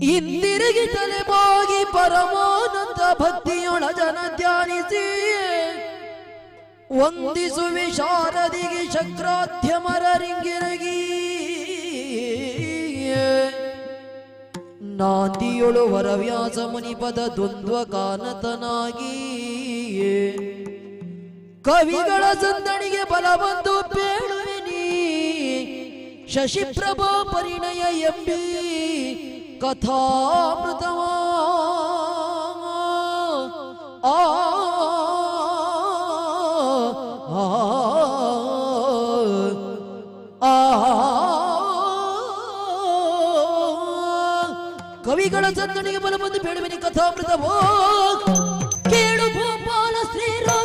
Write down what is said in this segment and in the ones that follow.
ಹಿಂದಿರುಗಿ ತಲೆಬಾಗಿ ಪರಮಾನಂದ ಭಕ್ತಿಯೊಳಜನ ಧ್ಯಾನಿಸಿ. ಒಂದಿಸು ವಿಶಾರದಿಗೆ ಶಕ್ರಾಧ್ಯಮರ ರಿಂಗಿರಗಿ. ನಾಂದಿಯೊಳು ವರವ್ಯಾಸ ಮುನಿಪದ ದ್ವಂದ್ವ ಕಾನತನಾಗಿ. ಕವಿಗಳ ಸಂದಣಿಗೆ ಬಲವಂದು ಬೇಳುವೆ ನೀ ಶಶಿಪ್ರಭಾ ಪರಿಣಯ ಎಂಬಿ. কথামৃতম ಕವಿಗಳ ಚಂದನಿಗೆ ಬಲಬಂದು ಬೇಡವಿನಿ ಕಥಾಮೃತ ಕೇಳು ಭೂಪಾಲ ಶ್ರೀರೋ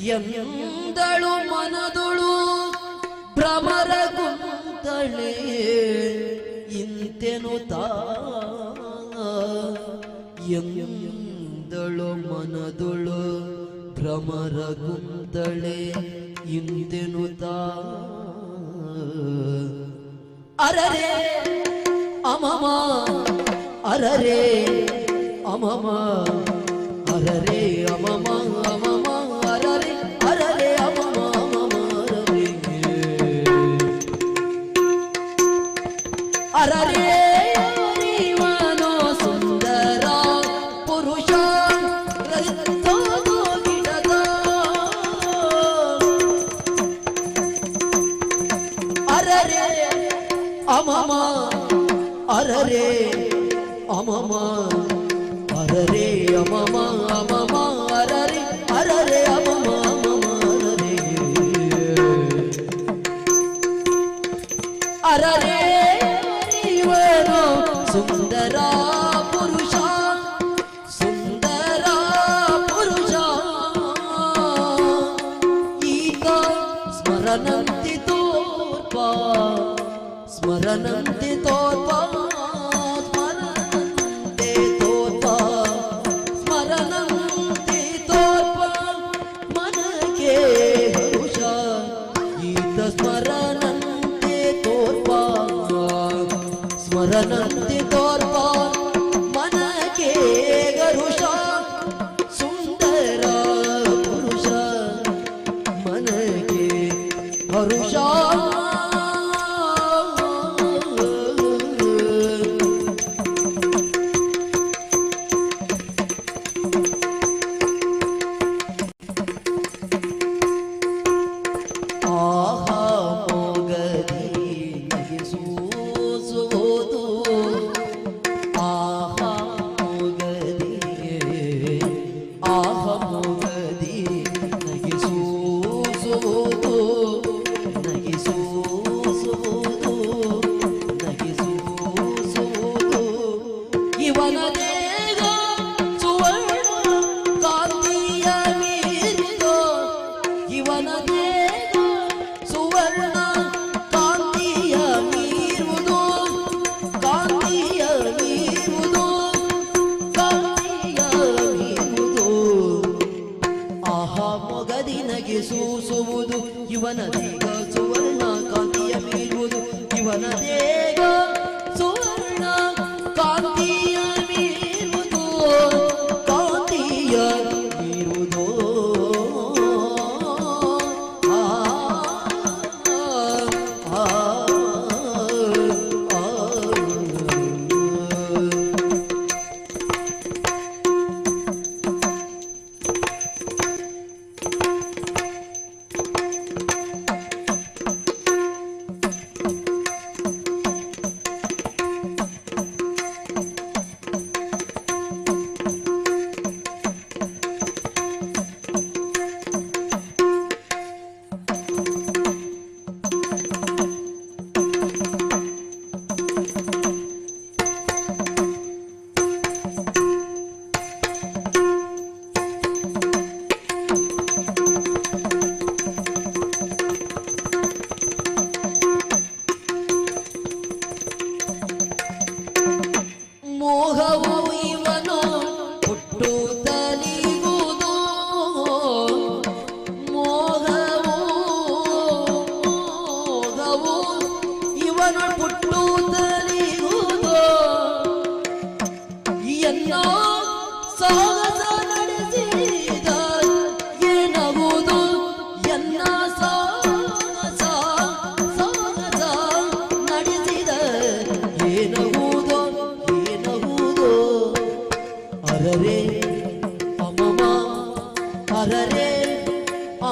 ಎಂದಳು ಮನದಳು ಭ್ರಮರ ಗುಂತಳೆ ಇಂತೆನು ಎಂದಳು ಮನದಳು ಭ್ರಮರ ಗುಂತಳೆ ಇಂತೆನು ಅರರೆ ಅಮಮಾ. ಅರರೆ ಅಮಮ ಅಮಮ ಅರರೆ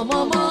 mama.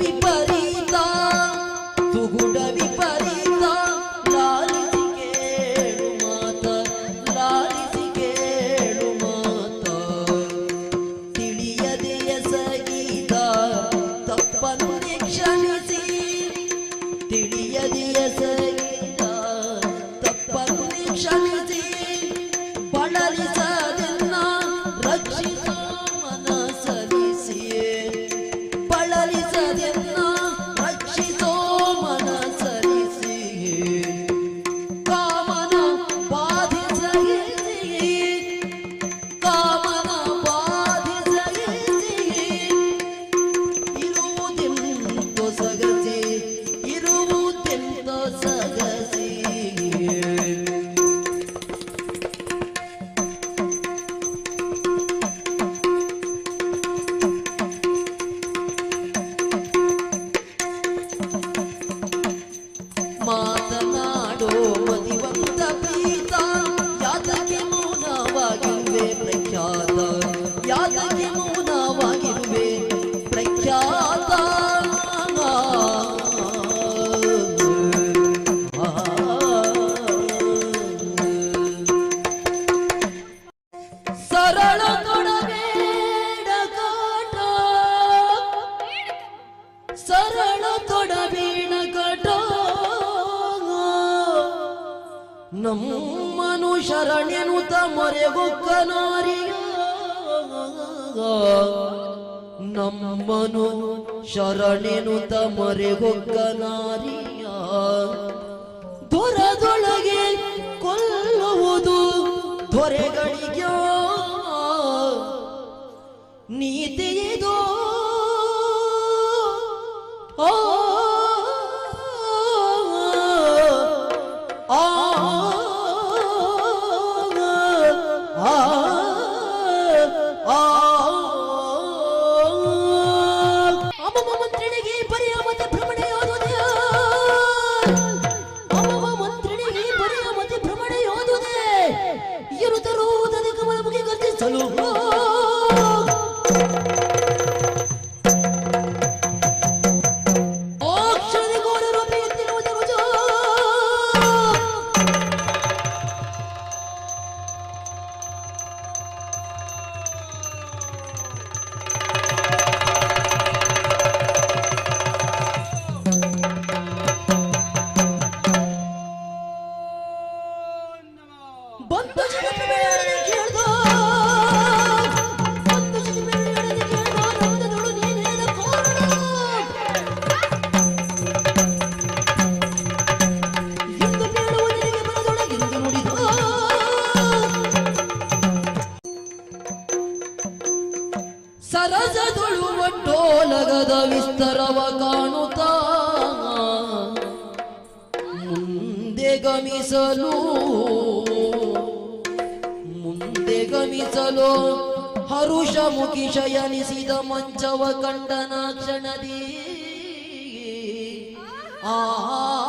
everybody. ತೊಡಬೇಡ ಕಟೋ ನಮ್ಮನು ಶರಣೆನುತ ಮೊರೆಗೊಕ್ಕನಾರಿಯೋ ನಮ್ಮನು ಶರಣೆನುತ ಮೊರೆಗೊಕ್ಕನಾರಿಯ. ದೊರದೊಳಗೆ ಕೊಲ್ಲುವುದು ದೊರೆಗಳಿಗ್ಯೋ ನೀತಿಯದೋ Oh! ವಿಸ್ತರವ ಕಾಣುತ್ತಾ. ಮುಂದೆ ಗಮಿಸಲು ಮುಂದೆ ಗಮಿಸಲು ಹರುಷ ಮುಖಿ ಶಯನಿಸಿದ ಮಂಚವ ಕಂಡನ ಕ್ಷಣದಿ. ಆಹಾ.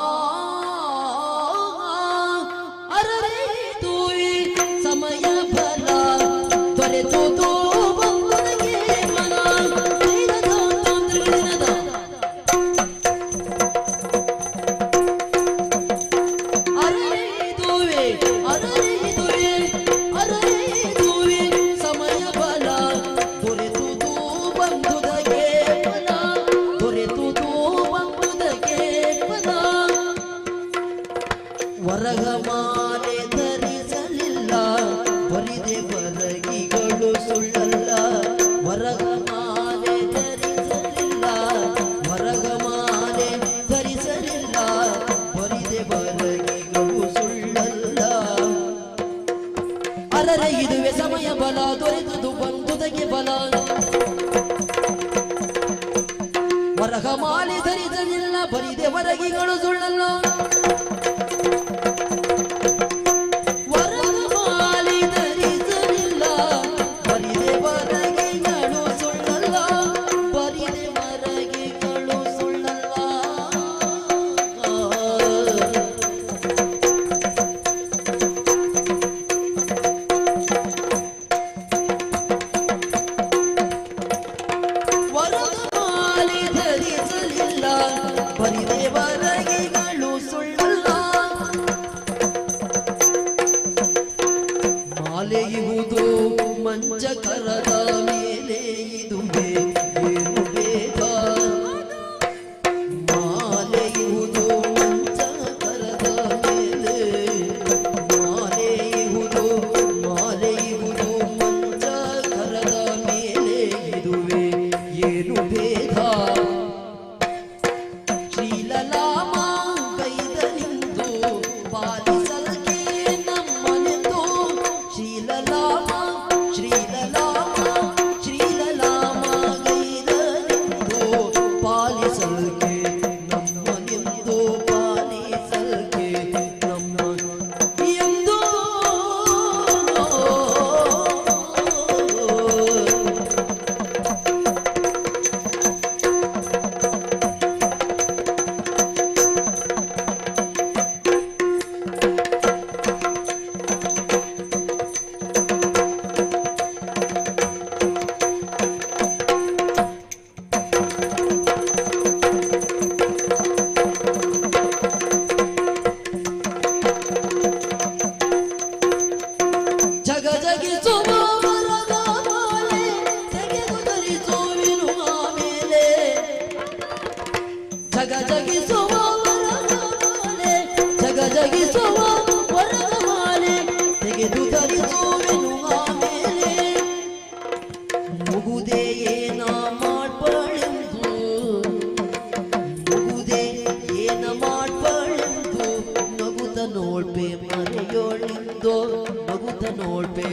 ನೋಡ್ಬೆ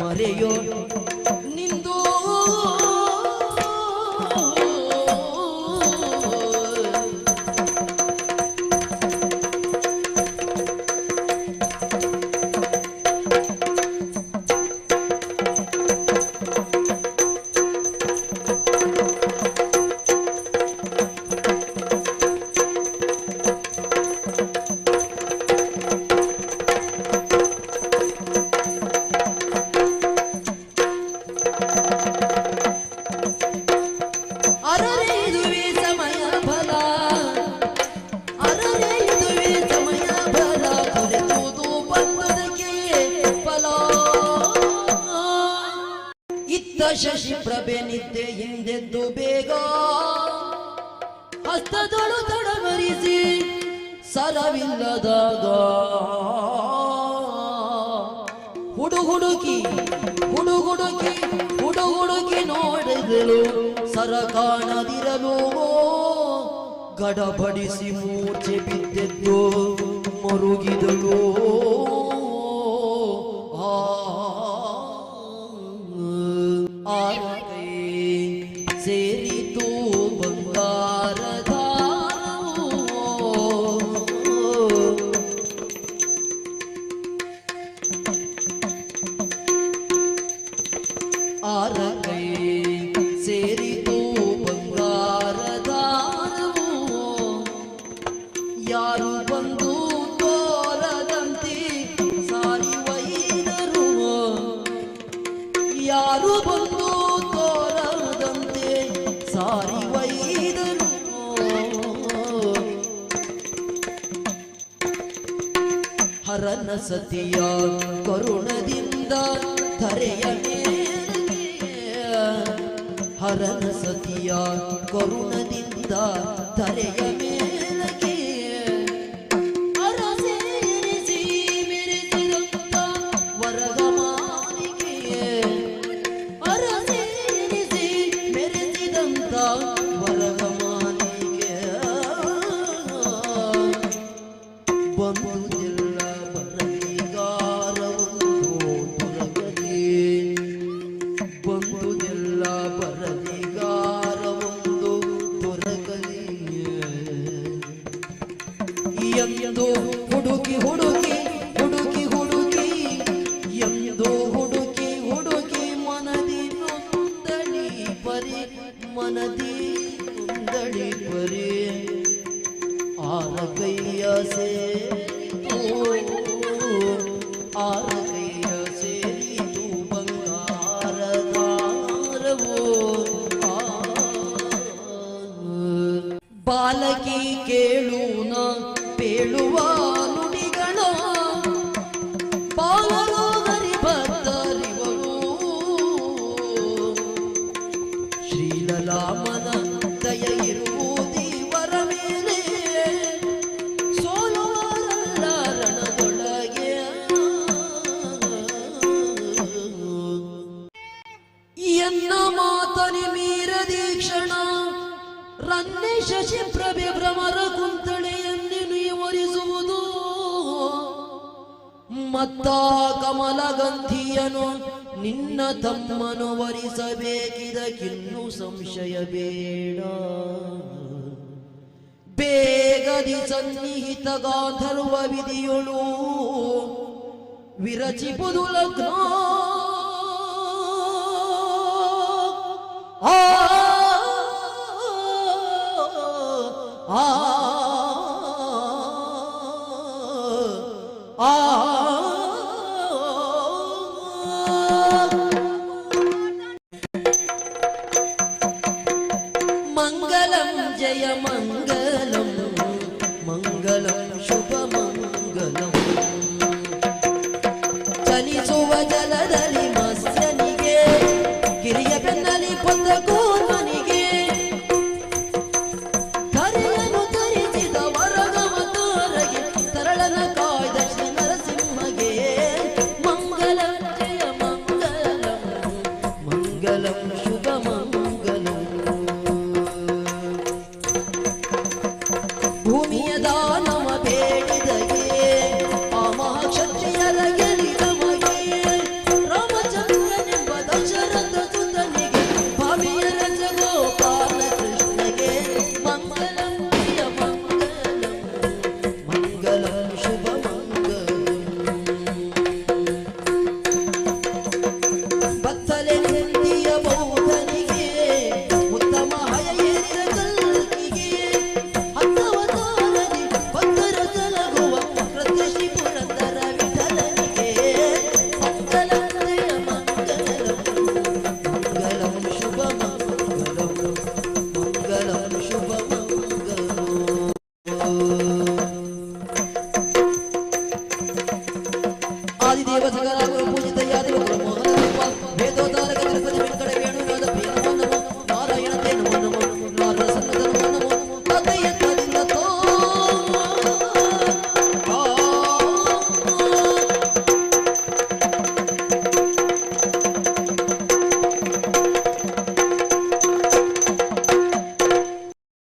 ಮರೆಯೋ ನಿಂದು ಶಶಿ ಪ್ರಭೆ ನಿದ್ದೆ ಹಿಂದೆದ್ದು ಬೇಗ ಹಸ್ತದಳು ತಡಮರಿಸಿ ಸರವಿಲ್ಲದಾಗ ಹುಡುಗುಡುಕಿ ಹುಡುಗುಡುಕಿ ಹುಡುಗುಡುಕಿ ನೋಡಿದಳು ಸರ ಕಾಣದಿರಲು ಗಡಬಡಿಸಿ ಮೂರ್ಛೆ ಬಿದ್ದೆದ್ದು ಮರುಗಿದಳು. ಆರ ಕೈ ಸೇರಿತು ಬಂಗಾರದಾರವು ಯಾರು ಬಂದು ತೋರದಂತಿ ಸಾರಿ ವೈದರು ಯಾರು ಬಂದು ತೋರದಂತೆ ಸಾರಿ ವೈದರು ಹರನ ಸತಿಯ सरस्वतिया करुण बालकी के ಸಂಶಯ ಬೇಡ ಬೇಗದಿ ಸನ್ನಿಹಿತ ಗಾಧರ್ವ ವಿಧಿಯೊಳು ವಿರಚಿಪುದು ಲಗ್ನ ಆ Yeah, Yamanu.